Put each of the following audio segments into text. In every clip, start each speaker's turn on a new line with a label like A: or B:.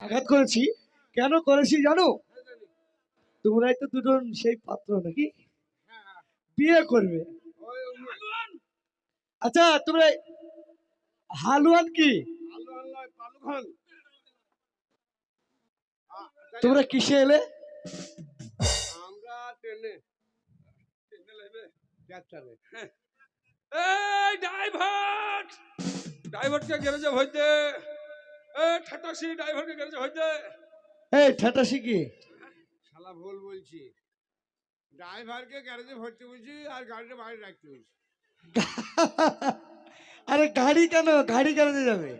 A: আঘাত করেছি। কেন করেছি জানো? তোমরাই তো দুজন সেই পাত্র নাকি? বিয়ে করবে। আচ্ছা তোমরা হালুয়ান কি? তোমরা কিসে এলে?
B: আমরা ট্রেনে
C: ড্রাইভার! ড্রাইভারকে গ্যারেজে হইতে এই ঠাটাসি ড্রাইভারকে গ্যারেজে হইতে?
A: এই ঠাটাসি কি?
B: শালা ভুল বলছি। ড্রাইভারকে গ্যারেজে ভর্তি বলছি আর গাড়িটা বাইরে রাখতে বলছি।
A: আরে গাড়ি কেন? গাড়ি কেন যাবে?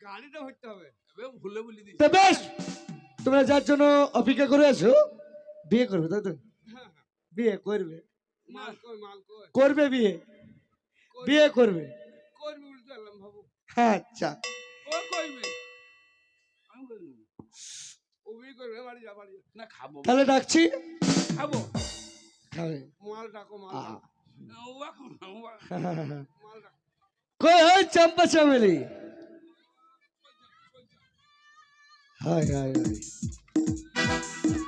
B: গাড়িটা ভরতে হবে।
C: এবে ভুলে বলি
A: তা বেশ তোমরা যার জন্য অপেক্ষা করে আছো বিয়ে করবে তাই তো? বিয়ে করবে।
B: মাল কই মাল কই?
A: করবে বিয়ে। বিয়ে করবে।
B: করবি বলতে পারলাম ভাবু।
A: আচ্ছা।
C: ও কইবে। আমি কইবো।
B: ও বিয়ে করবে বাড়ি যা বাড়ি
C: না খাব।
A: তাহলে ডাকছি।
C: খাব।
A: খাবে।
B: মাল ডাকো মাল
A: কই ওই চম্পা চামেলি?
D: হায়
C: হায় হায় হ্যাঁ।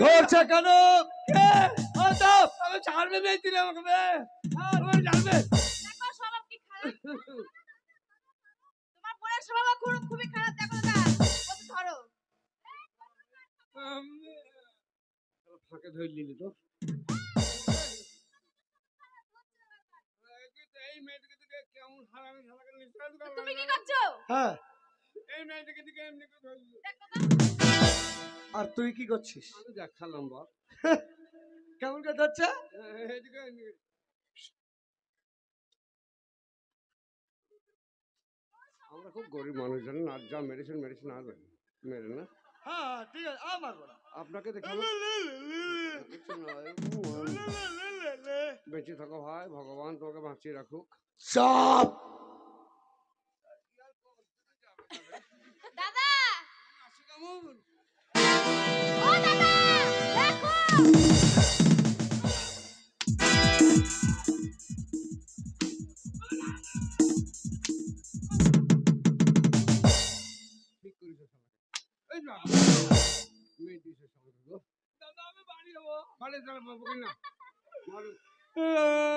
A: ধরছে কেন?
C: ছাড়বে মেয়েছিল আমাকে ছাড়বে
D: খুবই খারাপ দেখো বলছে ধরো।
B: ফাঁকে ধরে নিলি তো।
D: তুমি কি করছ?
A: হ্যাঁ।
B: এই মেয়েটাকে দিকে এমনি করে ধরলি।
D: দেখো তো।
A: আর তুই কি করছিস?
B: আমি দেখালাম বা
A: কেমন
B: এইদিকে এমনি করে। আমরা খুব গরিব মানুষ জানেন আর যা মেডিসিন মেডিসিন আর মেরে না।
A: হ্যাঁ ঠিক আছে আমার
B: আপনাকে দেখে বেঁচে থাকো ভাই ভগবান তোমাকে বাঁচিয়ে রাখুক।
A: সব
D: দাদা!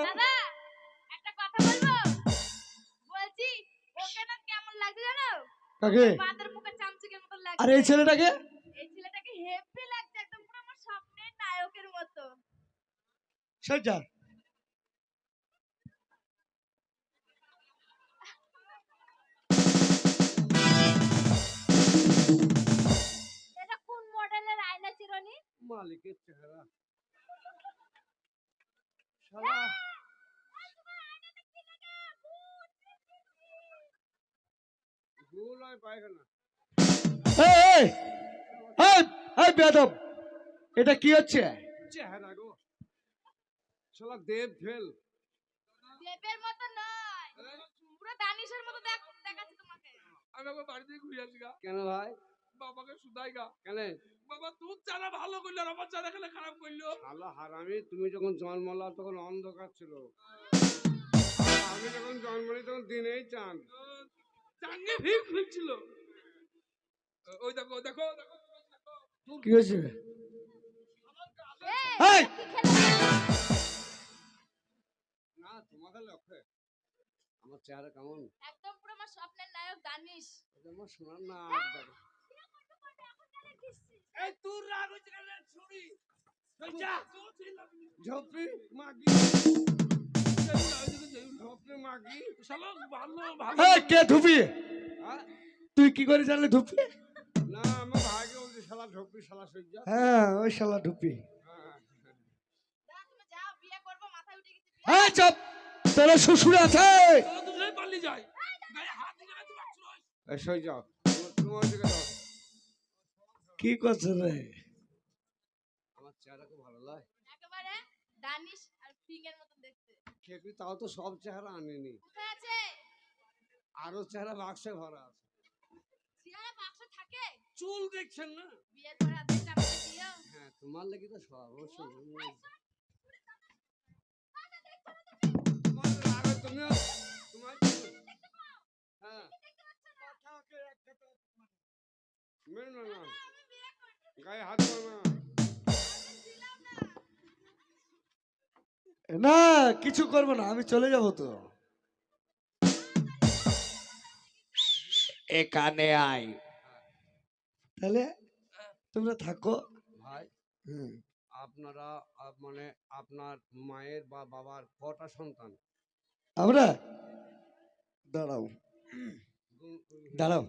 D: দাদা একটা কথা বলব? বলছি ওকে না কেমন লাগছে জানো?
A: কাকে?
D: বাঁদর মুখে চামচিকের মতো লাগছে।
A: আর এই ছেলেটাকে?
D: এই ছেলেটাকে হেভি লাগছে একদম পুরো আমার স্বপ্নের নায়কের মতো।
A: সেটা?
D: চিরনি
B: মালিকের চেহারা। শালা।
A: বেদব এটা কি হচ্ছে?
B: চেহারা গো। শালা দেব ফেল
D: দেবের মতো নয়। পুরো দানিশের মতো দেখ- দেখাচ্ছে তোমাকে।
C: আমি একবার বাড়ি থেকে ঘুরে আসি
B: কেন ভাই?
C: বাবাকে শুধাই গা।
B: কেন
C: বাবা তুই চারা ভালো করল আর আমার চারা খেলে খারাপ করল।
B: শালা হারামি তুমি যখন জন্মালা তখন অন্ধকার ছিল। আমি যখন জন্ম নিই তখন দিনেই চাঁদ
C: চাঙ্গে ভিড় ফিরছিল ওই দেখো দেখো দেখো
A: কি হয়েছে?
B: না তোমাকে লক্ষ্যে। আমার চেহারা কেমন?
D: একদম পুরো আমার স্বপ্নের নায়ক দানিশ।
B: আমার সোনার না
C: এই তোর রাগ হচ্ছে কেন ছুরি যা তুই
B: ঝপি মাগি ঝপি মাগি।
C: শালা ভালো ভালো।
A: কে ধুপি?
B: হ্যাঁ?
A: তুই কি করে জানলি ধুপি?
B: না আমার ভাইকে বলছি শালা ঝপি শালা সজ্জা
A: হ্যাঁ ওই শালা ধুপি।
B: হ্যাঁ।
D: যাও
A: চপ! তোর শ্বশুর আছে?
C: পালিয়ে যায়।
B: তোমার দিকে দাও
A: কি করছে রে?
B: আমার চেহারা খুব ভালো লাগে
D: একেবারে দানিশ আর ফিঙ্গের মতন দেখতে।
B: খেকড়ি তাও তো সব চেহারা আনেনি।
D: কোথায় আছে?
B: আরও চেহারা বাক্সে ভরা আছে।
D: চেহারা বাক্সে থাকে?
C: চুল দেখছেন না?
D: বিয়ের পর আধা টাকা দিও
B: হ্যাঁ তোমার লাগি তো সব সর্বস্ব তোমার রাগে তুমি তোমার হ্যাঁ। কথা কে একটা মেন না
A: না না। কিছু করব না আমি চলে যাব তো। এখানে আয়। তাহলে তোমরা থাকো।
B: ভাই
A: হুম।
B: আপনারা মানে আপনার মায়ের বা বাবার কটা সন্তান?
A: আমরা? দাঁড়াও। দাঁড়াও।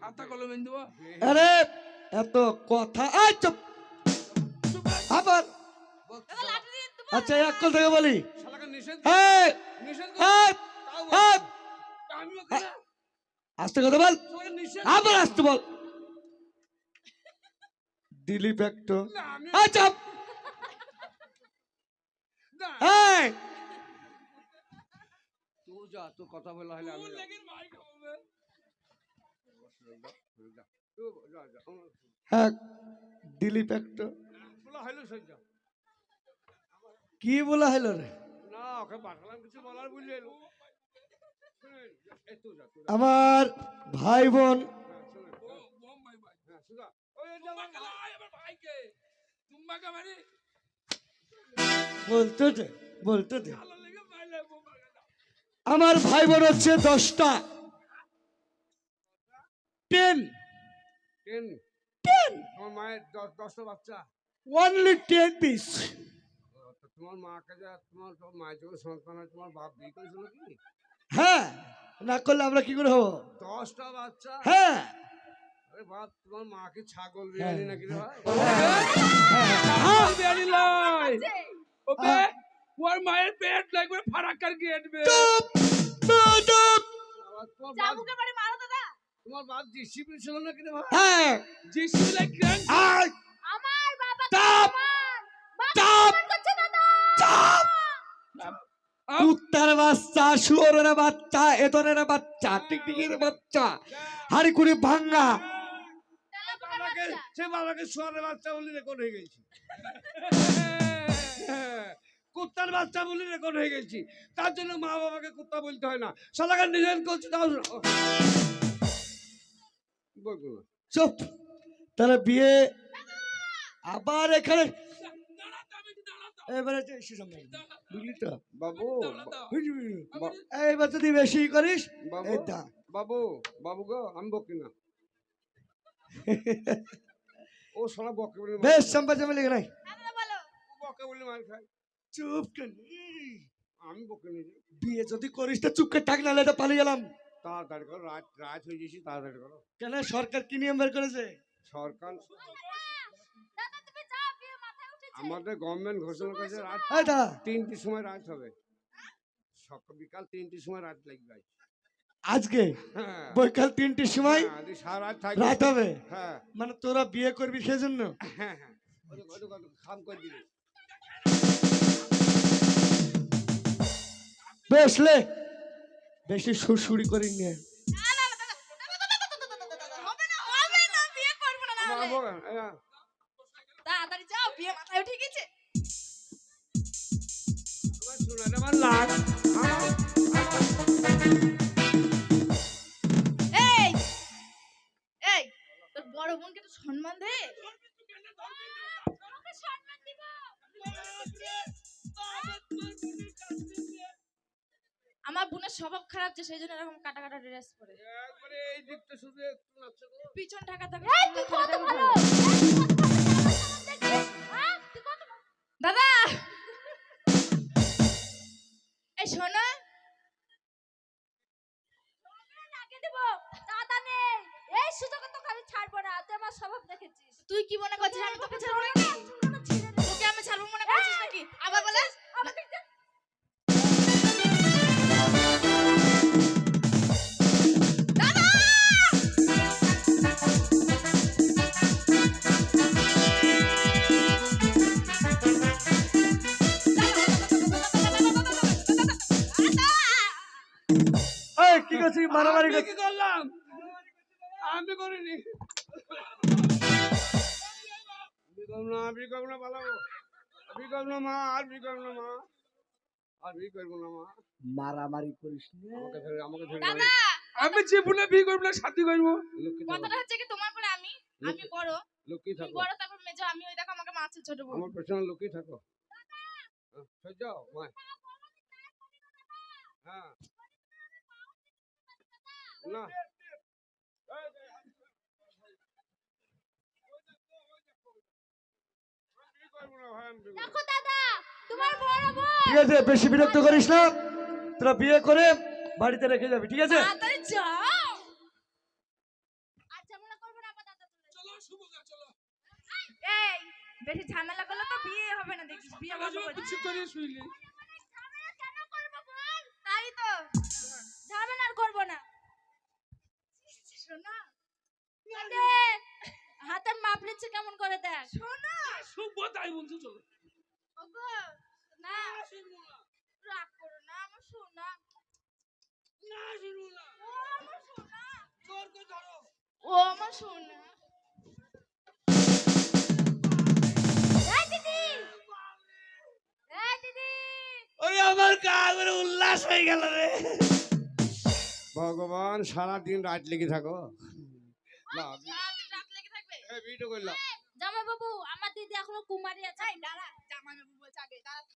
C: খাতা কলম
A: আরে এত কথা চুপ। আবার। আচ্ছা এক কথা থেকে বলি। আস্তে কথা বল। আবার আসতে বল। দিলীপ একটু আচ্ছা
B: তুই যা তোর কথা বলা হলে আমি
A: হ্যাঁ দিলীপ একটু।
B: বলা হইল
A: কি বলা হলো রে। আমার ভাই বোন
B: হ্যাঁ,
C: ভাই।
B: হ্যাঁ,
C: কা মানে
A: বলতে দে বলতে আমার ভাই বোন হচ্ছে দশটা। টেন
B: টেন
A: টেন
B: তোমার মায়ের দশ- দশটা বাচ্চা।
A: অনলি টেন পিস
B: তো তোমার মাকে যা তোমার তো মায়ের যখন সন্তান হয় তোমার বাপ বিয়ে করেছিল কি
A: হ্যাঁ না করলে আমরা কি করে হব?
B: দশটা বাচ্চা?
A: হ্যাঁ।
B: আরে বাপ তোমার মাকে ছাগল বিরিয়ানি নাকি রে ভাই?
A: হ্যাঁ।
C: বিয়ানি লাই
D: আছে।
C: ওবে ওর মায়ের পেট লাগবে ফারাক্কার গেট বে
A: চুপ চুপ
B: তোমার বাপ
D: চাবুকের বাড়ি মারো দাদা
B: তোমার বাপ ছিল ভাই
A: হ্যাঁ।
D: আমার বাবা
A: চাপ! চাপ!
D: করছে দাদা।
A: চাপ। কুত্তার বাচ্চা শুয়োরের বাচ্চা এতনের বাচ্চা টিকটিকির বাচ্চা হাড়িকুড়ি ভাঙ্গা।
B: সে বাবাকে বাচ্চা বলে রেকর্ড হয়ে গেছি। কুত্তার বাচ্চা বলে রেকর্ড হয়ে গেছি। তার জন্য মা বাবাকে কুত্তা বলতে হয় না। সালাকার নিজের করছি তাও
A: চুপ। তাহলে বিয়ে আবার এখানে এবারে বুঝলি তো?
B: বাবু
A: যদি বেশি করিস
B: বাবু বাবু বাবু গো আমি বকি না। ও সোনা বকে বলে
A: বেশ লেগে নাই।
B: বকে বলে। মার খায়।
A: চুপ কেন
B: আমি বকে
A: বিয়ে যদি করিস তো চুপকে থাক নাহলে এটা পালিয়ে গেলাম।
B: তাড়াতাড়ি করো রাত রাত হয়ে গেছি তাড়াতাড়ি করো।
A: কেন সরকার কি নিয়ম বের করেছে?
B: সরকার
D: দাদা তুমি যাও বিয়ে মাথায় উঠেছে।
B: আমাদের গভর্নমেন্ট ঘোষণা করেছে রাত তিনটির সময় রাত হবে। সকাল বিকাল তিনটির সময় রাত লাগবে।
A: আজকে?
B: হ্যাঁ।
A: বৈকাল তিনটির সময়
B: হ্যাঁ, সারা রাত থাকবে।
A: রাত হবে?
B: হ্যাঁ।
A: মানে তোরা বিয়ে করবি সেজন্য?
B: হ্যাঁ হ্যাঁ।
A: বেশি সুরসুরি করি নিয়ে
B: হ্যাঁ,
D: তাড়াতাড়ি বিয়ে এই এই তোর বড় বোনকে তো সম্মান দে আমার বোনের স্বভাব খারাপ যে সেই জন্য এরকম কাটা কাটা ড্রেস পরে।
B: একবারে এই দিকটা শুধু একটু নাচছে গো।
D: পিছন ঢাকা থাকে এই তুই কত ভালো? দাদা! এই শোনো। দাদা নেই। এই সুযোগে তোকে আমি ছাড়বো না। তুই আমার স্বভাব দেখেছিস। তুই কি মনে করছিস আমি তোকে ছাড়বো নাকি? তোকে আমি ছাড়বো মনে করছিস নাকি? আবার বলে?
A: এই কি মারামারি
B: কি করলাম? আমি করিনি। বিকম না বিকম না পালাবো। বিকম না মা আর বিকম না মা। আর বি করব না মা।
A: মারামারি করিস না।
B: আমাকে ধরে আমাকে ধরে
D: দাদা!
C: আমি জীবনে বিয়ে করব না শাদি করব।
D: কথাটা হচ্ছে কি তোমার পরে আমি আমি বড়।
B: লক্ষ্মী থাকো
D: বড় তারপর মেজো আমি ওই দেখো আমাকে মারছে ছোট
B: আমার পেছনে লক্ষ্মী থাকো মা হ্যাঁ। না।
D: দেখো দাদা তোমার বড় বোন।
A: ঠিক আছে বেশি বিরক্ত করিস না। তোরা বিয়ে করে বাড়িতে রেখে যাবি ঠিক আছে?
D: এই বেশি ঝামেলা করলে তো বিয়ে হবে না দেখিস বিয়ে বন্ধ করে নিচ্ছে কেমন করে দেখ। শোনা।
C: শুভ তাই বলছো চলো।
D: ওগো না রাগ করো না আমার শোনা
C: না। শুনব না।
D: ও আমার শোনা
C: জোর করে ধরো।
D: ও আমার শোনা এই দিদি! এই দিদি!
C: ওই আমার গা করে উল্লাস হয়ে গেল রে।
B: ভগবান সারা দিন রাত লেগে থাকো। না বিয়ে করলাম।
D: জামাই বাবু আমার দিদি এখনও কুমারী আছে। দাঁড়া জামাই বাবু বলছে আগে দাঁড়া।